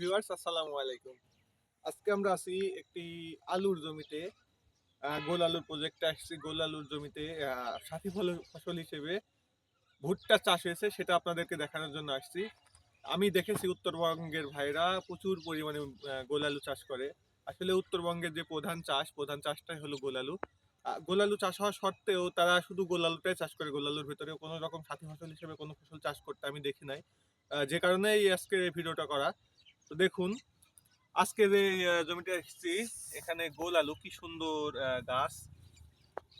Viewers আসসালামু আলাইকুম। আজকে আমরা একটি আলুর জমিতে গোল আলুর প্রজেক্টে আসছি। গোল আলুর জমিতে সাথী ফল, ফসল হিসেবে ভুট্টা চাষ হয়েছে, সেটা আপনাদেরকে দেখানোর জন্য আসছি। আমি দেখেছি উত্তরবঙ্গের ভাইরা প্রচুর পরিমাণে গোল আলু চাষ করে। আসলে উত্তরবঙ্গের যে প্রধান চাষ, প্রধান চাষটাই হলো গোল আলু। গোল আলু চাষ হওয়া সত্ত্বেও তারা শুধু গোল আলুটাই চাষ করে, গোল আলুর ভিতরে কোনো রকম সাথী ফসল হিসেবে কোনো ফসল চাষ করতে আমি দেখি নাই। যে কারণে এই আজকে এই ভিডিওটা করা। তো দেখুন আজকে যে জমিতে এসেছি। এখানে গোল আলু, কি সুন্দর গাছ,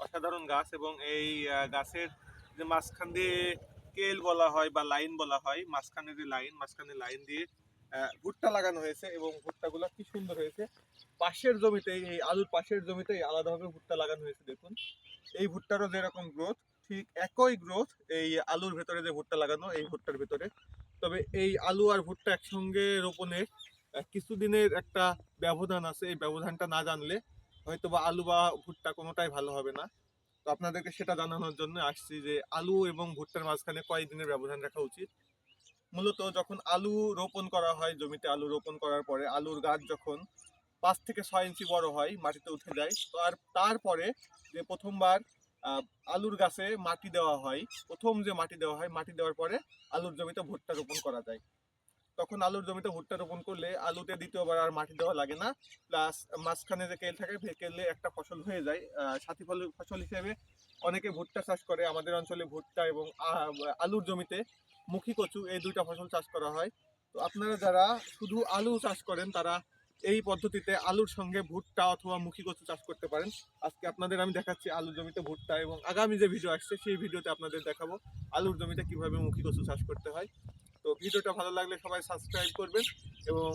অসাধারণ গাছ এবং এই গাছের যে মাঝখান দিয়ে কেল বলা হয় বা লাইন বলা হয়, মাঝখানে যে লাইন, মাঝখানে লাইন দিয়ে ভুট্টা লাগানো হয়েছে এবং ভুট্টাগুলো কি সুন্দর হয়েছে। পাশের জমিতে এই আলুর পাশের জমিতে আলাদাভাবে ভুট্টা লাগানো হয়েছে, দেখুন। এই ভুট্টারও যেরকম গ্রোথ ঠিক একই গ্রোথ এই আলুর ভেতরে যে ভুট্টা লাগানো, এই ভুট্টার ভেতরে। এই আলু আর ভুট্টা একসঙ্গে রোপণে আহ, কিছুদিনের একটা ব্যবধান আছে। এই ব্যবধানটা না জানলে হয়তো বা আলু বা ভুট্টা কোনোটাই ভালো হবে না। তো আপনাদেরকে সেটা জানানোর জন্য আসছি যে আলু এবং ভুট্টার মাঝখানে কয়েক দিনের ব্যবধান রাখা উচিত। মূলত যখন আলু রোপণ করা হয় জমিতে আলু রোপণ করার পরে আলুর গাছ যখন পাঁচ থেকে ছয় ইঞ্চি বড় হয় মাটিতে উঠে যায় তো আর তারপরে যে প্রথমবার আলুর গাছে মাটি দেওয়া হয়। প্রথম যে মাটি দেওয়া হয়, মাটি দেওয়ার পরে আলুর জমিতে ভুট্টা রোপণ করা যায়। তখন আলুর জমিতে ভুট্টা রোপণ করলে আলুতে দ্বিতীয়বার আর মাটি দেওয়া লাগে না। প্লাস মাঝখানে যে কেল থাকে কেলে একটা ফসল হয়ে যায়। সাথী ফল, ফসল হিসেবে অনেকে ভুট্টা চাষ করে। আমাদের অঞ্চলে ভুট্টা এবং আলুর জমিতে মুখী কচু এই দুইটা ফসল চাষ করা হয়। তো আপনারা যারা শুধু আলু চাষ করেন, তারা এই পদ্ধতিতে আলুর সঙ্গে ভুট্টা অথবা মুখী কচু চাষ করতে পারেন। আজকে আপনাদের আমি দেখাচ্ছি আলুর জমিতে ভুট্টা এবং আগামী যে ভিডিও আসছে, সেই ভিডিওতে আপনাদের দেখাবো আলুর জমিতে কীভাবে মুখী কচু চাষ করতে হয়। তো ভিডিওটা ভালো লাগলে সবাই সাবস্ক্রাইব করবেন এবং